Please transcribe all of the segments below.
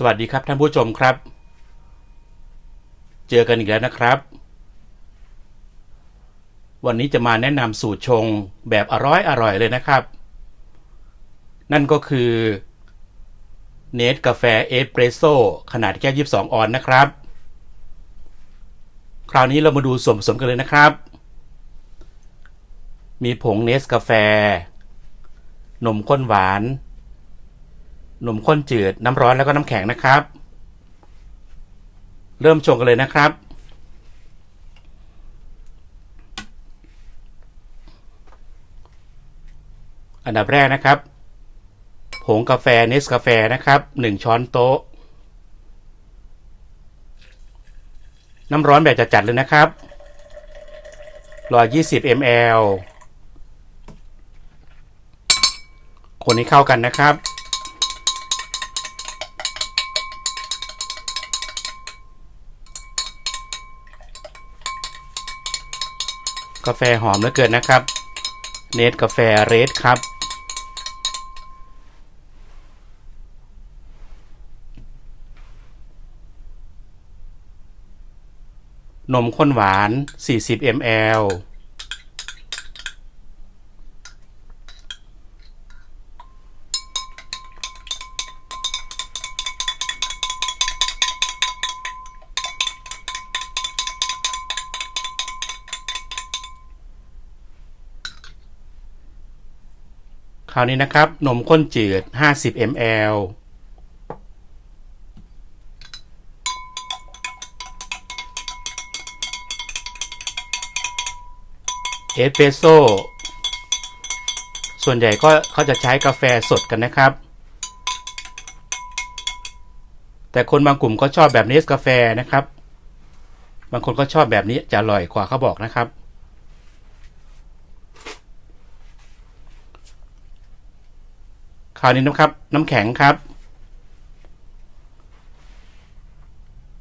สวัสดีครับท่านผู้ชมครับ เจอกันอีกแล้วนะครับ วันนี้จะมาแนะนำสูตรชงแบบอร่อยอร่อยเลยนะครับ นั่นก็คือเนสกาแฟเอสเปรสโซ่ขนาดแก้ว22ออนนะครับ คราวนี้เรามาดูส่วนผสมกันเลยนะครับ มีผงเนสกาแฟ นมข้นหวาน นมข้นจืดน้ำร้อนแล้วก็น้ำแข็งนะครับ เริ่มชงกันเลยนะครับ อันดับแรกนะครับผงกาแฟเนสกาแฟนะครับ1ช้อนโต๊ะ น้ำร้อนแบบจัดๆเลยนะครับ120 ml คนให้เข้ากันนะครับ กาแฟหอมเหลือเกินนะครับ เนสกาแฟเรดครับ นมข้นหวาน 40 ml คราวนี้นะครับ นมข้นจืด 50 ml เอสเปรสโซ่ส่วนใหญ่ก็เขาจะใช้กาแฟสดกันนะครับ แต่คนบางกลุ่มก็ชอบแบบเนสกาแฟนะครับ บางคนก็ชอบแบบนี้จะอร่อยกว่าเขาบอกนะครับ คราวนี้นะครับ น้ำแข็งครับ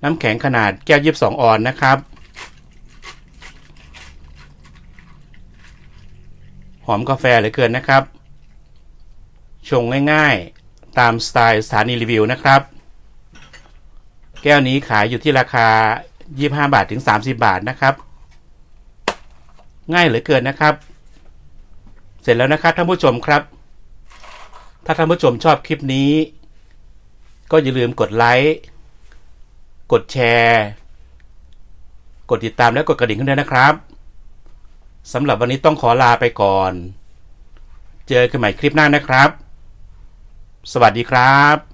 น้ำแข็งขนาดแก้วยีิบสองออนนะครับ หอมกาแฟเหลือเกินนะครับ ชงง่ายๆ ตามสไตล์สถานีรีวิวนะครับ แก้วนี้ขายอยู่ที่ราคา 25 บาทถึง 30 บาทนะครับ ง่ายเหลือเกินนะครับ เสร็จแล้วนะครับท่านผู้ชมครับ ถ้าท่านผู้ชมชอบคลิปนี้ ก็อย่าลืมกดไลค์ กดแชร์ กดติดตามและกดกระดิ่งขึ้นด้วยนะครับสำหรับวันนี้ต้องขอลาไปก่อน เจอกันใหม่คลิปหน้านะครับ สวัสดีครับ